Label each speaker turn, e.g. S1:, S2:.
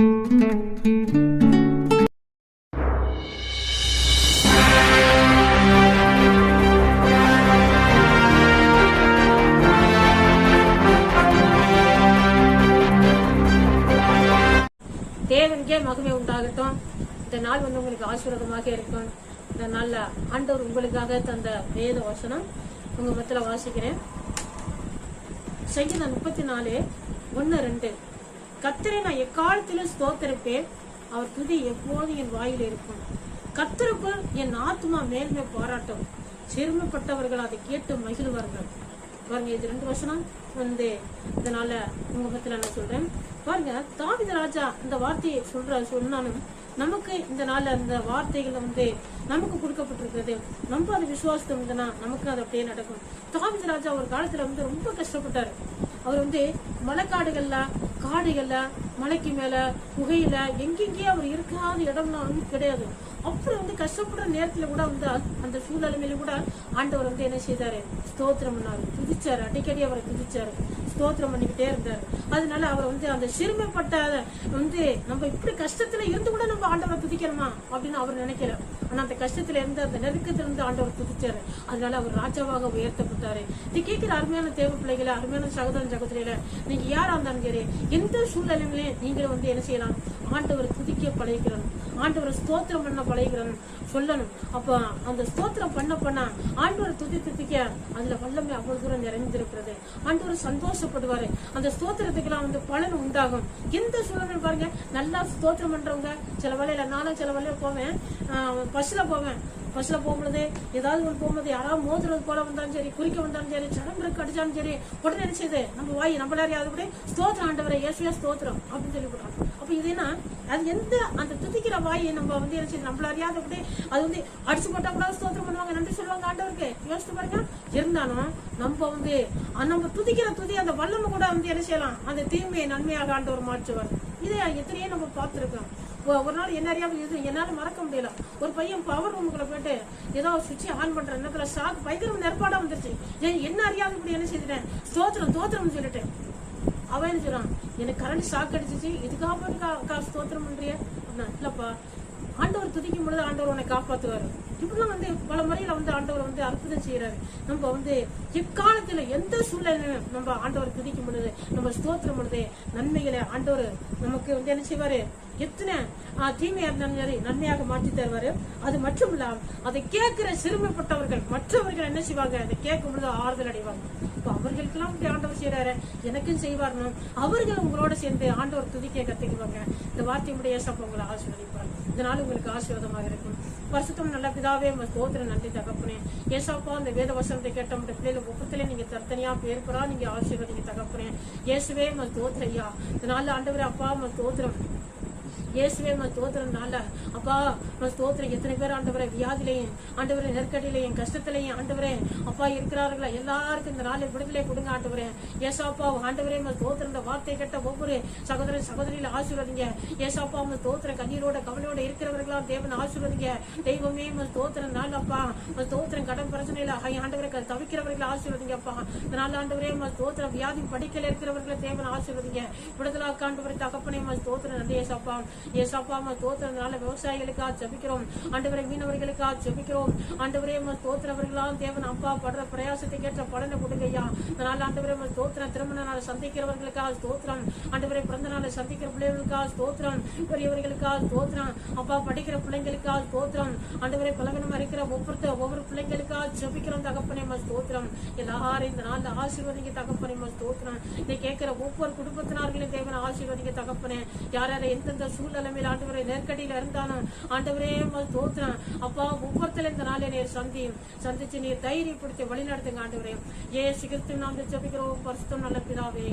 S1: தேவனுக்கே மகிமை உண்டாகட்டும். இந்த நாள் வந்து உங்களுக்கு ஆசீர்வாதமாக இருக்கும். இந்த நாளில் ஆண்டவர் உங்களுக்காக தந்த வேத வசனம் உங்க மத்தில வாசிக்கிறேன். சங்கீதம் முப்பத்தி நாலு ஒன்னு ரெண்டு. கத்தரை நான் எக்காலத்திலும் ஸ்தோத்தரிப்பேன். அவர் துதி எப்போதும் என் வாயில் இருக்கும். கத்தருக்குள் என் ஆத்மா மேன்மை பாராட்டும். சிறுமைப்பட்டவர்கள் அதை கேட்டு மகிழ்வார்கள். பாருங்க இது ரெண்டு வருஷம் வந்து இதனால உங்க பத்தில நான் சொல்றேன். பாருங்க தாவித ராஜா இந்த வார்த்தையை சொல்ற சொன்னாலும் நமக்கு இந்த நாள் அந்த வார்த்தைகள் வந்து நமக்கு கொடுக்கப்பட்டிருக்கிறது. நம்ம அதை விசுவாசத்தை இருந்தனா நமக்கு அது அப்படியே நடக்கும். தாவித ராஜா ஒரு காலத்துல வந்து ரொம்ப கஷ்டப்பட்டாரு. அவர் வந்து மலைக்காடுகள்ல காடுகள்ல மலைக்கு மேல குகையில எங்கெங்கேயே அவர் இருக்காத இடம்லாம் வந்து கிடையாது. அப்புறம் வந்து கஷ்டப்படுற நேரத்தில் கூட வந்து அந்த சூழ்நிலைமையில கூட ஆண்டவர் வந்து என்ன செய்தாரு? ஸ்தோத்திரம் பண்ணாரு. துதிச்சாரு. அடிக்கடி அவரை துதிச்சாரு. ஸ்தோத்திரம் பண்ணிக்கிட்டே இருந்தாரு. அதனால அவர் வந்து அந்த சிறுமைப்பட்ட வந்து நம்ம இப்படி கஷ்டத்துல இருந்து கூட நம்ம ஆண்டவரை துதிக்கணுமா? அப்படின்னு அவர் நினைக்கல. ஆனா அந்த கஷ்டத்துல இருந்து அந்த நெருக்கத்துல இருந்து ஆண்டவர் துதிச்சாரு. அதனால அவர் ராஜாவாக உயர்த்தப்பட்டாரு. இது கேட்கிற அருமையான தேவ பிள்ளைகளை அருமையான சகோதரன் சகோதரியில நீங்க யாரா இருந்தாலும் சரி எந்த சூழ்நிலையிலையும் நீங்களும் வந்து என்ன செய்யலாம்? ஆண்டவர் துதிக்க பழகிக்கிறோம் ஆண்டவரை ஸ்தோத்திரம் பண்ண பழகிறோம் சொல்லணும். அப்ப அந்த ஸ்தோத்திரம் பண்ண பண்ண ஆண்டவரை துதி துதிக்க அதுல வல்லமை அவ்வளவு தூரம் நிறைந்திருக்கிறது. ஆண்டவர் சந்தோஷப்படுவாரு. அந்த ஸ்தோத்திரத்துக்கெல்லாம் வந்து பலன் உண்டாகும். எந்த சூழ்நிலை பாருங்க நல்லா ஸ்தோத்திரம் பண்றவங்க சில வேலையில நானும் சில வேலையில போவேன். பஸ்ல போவேன். பஸ்ல போகும்போது ஏதாவது ஒன்று போகும்போது யாராவது மோதுறது போல வந்தாலும் சரி குறிக்க வந்தாலும் சரி சடம்புக்கு அடிச்சாலும் சரி உடனே நினைச்சது நம்ம வாய் நம்மள யாராவது கூட ஸ்தோத்திரம் ஆண்டவரை இயேசுவே ஸ்தோத்திரம் அப்படின்னு சொல்லி போடுறாங்க அப்ப இது என்ன? அது எந்த அந்த துதிக்கிற வாயை நம்ம வந்து என்ன செய்யுது நம்மள அறியாத கூட அது வந்து அடிச்சு போட்டா கூட ஸ்தோத்திரம் பண்ணுவாங்க. நன்றி சொல்லுவாங்க ஆண்டவருக்கு. யோசிச்சு பாருங்க. இருந்தாலும் நம்ம வந்து நம்ம துதிக்கிற துதி அந்த வல்லமை கூட வந்து என்ன செய்யலாம்? அந்த தீமையை நன்மையாக ஆண்டவர் மாற்றுவார். இதை எத்தனையோ நம்ம பார்த்துருக்கோம். ஒரு நாள் என்ன அறியாமல் இது என்னால் மறக்க முடியல. ஒரு பையன் பவர் ரூமுக்குள்ள போயிட்டு ஏதோ சுவிட்ச் ஆன் பண்ற நேரத்துல ஷாக் பயங்கர நெருப்பாடா வந்துருச்சு. ஏன் என்ன அறியாமல் இப்படி என்ன செய்துட்டேன் ஸ்தோத்திரம் தோத்திரம்னு சொல்லிட்டேன் அவன் என்ன சொல்றான் எனக்கு கரண்ட் ஷாக் அடிச்சிச்சு இதுக்காக போய் கா- கா பண்றிய அப்படின்னா இல்லப்பா ஆண்டவர் துதிக்கும் பொழுது ஆண்டவர் உன்னை காப்பாத்துவாரு. இப்படிலாம் வந்து பல முறையில வந்து ஆண்டவர் வந்து அற்புதம் செய்யறாரு நம்ம வந்து எக்காலத்துல எந்த சூழ்நிலையிலும் நம்ம ஆண்டவர் துதிக்கும் பொழுது நம்ம ஸ்தோத்திரம் பொழுது நன்மைகளை ஆண்டவர் நமக்கு வந்து என்ன செய்வாரு? எத்தனை ஆஹ், தீமையா இருந்தாலும் சரி நன்மையாக மாற்றி தருவாரு. அது மட்டும் இல்லாம அதை கேட்கிற சிறுமைப்பட்டவர்கள் மற்றவர்கள் என்ன செய்வாங்க? அதை கேட்கும் பொழுது ஆறுதல் அடைவாங்க. இப்போ அவர்களுக்கெல்லாம் இப்படி ஆண்டவர் செய்யறாரு எனக்கும் செய்வார்னும் அவர்கள் உங்களோட சேர்ந்து ஆண்டவர் துதிக்க கத்துக்குவாங்க. இந்த வார்த்தையுடைய சம்பவங்களை ஆசீர்வதிப்பார். இதனால உங்களுக்கு ஆசீர்வாதமாக இருக்கும். வருஷத்தும் நல்ல பிதாவே உங்க ஸ்தோத்திரம் நன்றி தகப்பனே. ஏசாப்பா அந்த வேத வசனத்தை கேட்ட உங்க பிள்ளைகள் ஒப்பத்திலே நீங்க தனியா பேர்பரா நீங்க ஆசீர்வதிங்க தகப்பனே. இயேசுவே உங்க ஸ்தோத்திரம் ஐயா. இதனால ஆண்டவர் அப்பா உங்க ஸ்தோத்திரம். இயேசுவே உங்க ஸ்தோத்திரம்னால அப்பா உங்க தோத்திரம் எத்தனை பேர் ஆண்டவரை வியாதிலையும் ஆண்டவரை நெருக்கடியிலையும் கஷ்டத்திலையும் ஆண்டவரே அப்பா இருக்கிறார்களா? எல்லாருக்கும் இந்த நாளில் விடுதலை கொடுங்க ஆண்டவரே. ஏசாப்பா ஆண்டவரே உங்க தோத்திரம் இந்த வார்த்தை கேட்ட ஒவ்வொரு சகோதரன் சகோதரியில் ஆசீர்வதிங்க. ஏசாப்பா உங்க தோத்திர கண்ணீரோட கவலையோட இருக்கிறவர்களா தேவன் ஆசீர்வதிங்க. தெய்வமே உங்க தோத்திரம் நாள் அப்பா. உங்க தோத்திரம் கடன் பிரச்சனையில ஐ, ஆண்டவரை தவிக்கிறவர்களை ஆசீர்வதிங்க அப்பா. இந்த நாள் ஆண்டவரே உங்க தோத்திரம் வியாதி படிக்கல இருக்கிறவர்களை தேவன் ஆசீர்வதிங்க. விடுதலாக்காண்டவரை தகப்பனே உங்க ஸ்தோத்திரம். நன்றி ஏசாப்பா ஏசாப்பா உங்க விவசாயிகளுக்காக ஜெபிக்கிறோம். ஆண்டவரை மீனவர்களுக்காக ஜெபிக்கிறோம். ஆண்டவரே உங்க ஸ்தோத்திரவர்களால் தேவன் அப்பா படுற பிரயாசத்தை கேட்ட பலனை கொடுங்க ஐயா இதனால ஆண்டவரே உங்க திருமண நாளை சந்திக்கிறவர்களுக்காக தோத்திரம் ஆண்டவரே பிறந்த நாளை சந்திக்கிற பிள்ளைகளுக்காக தோத்திரம் பெரியவர்களுக்காக ஸ்தோத்திரம். அப்பா படிக்கிற பிள்ளைங்களுக்காக தோத்திரம் ஆண்டவரே பலவீனமா இருக்கிற ஒவ்வொருத்த ஒவ்வொரு பிள்ளைங்களுக்காக ஜபிக்கிறோம் தகப்பனே மஸ் ஸ்தோத்திரம். எல்லாரும் இந்த நாள்ல ஆசீர்வதிங்க தகப்பனே மஸ் தோத்திரம் இதை கேட்கிற ஒவ்வொரு குடும்பத்தினர்களையும் தேவன் ஆசீர்வதிங்க தகப்பனே. யார் யார் எந்தெந்த சூழ்நிலைமையில் ஆண்டவரை நெருக்கடியில இருந்தாலும் ஆண்டவரே தோத்துறேன். அப்பா ஒவ்வொருத்தரும் இந்த நாளை நீர் சந்தியும். சந்திச்சு நீர் தைரியப்படுத்தி வழிநடத்துங்க ஆண்டவரே. ஏ சிகிச்சை நாம் ஜெபிக்கிறோம். பரிசுத்தம் நல்ல பிதாவே.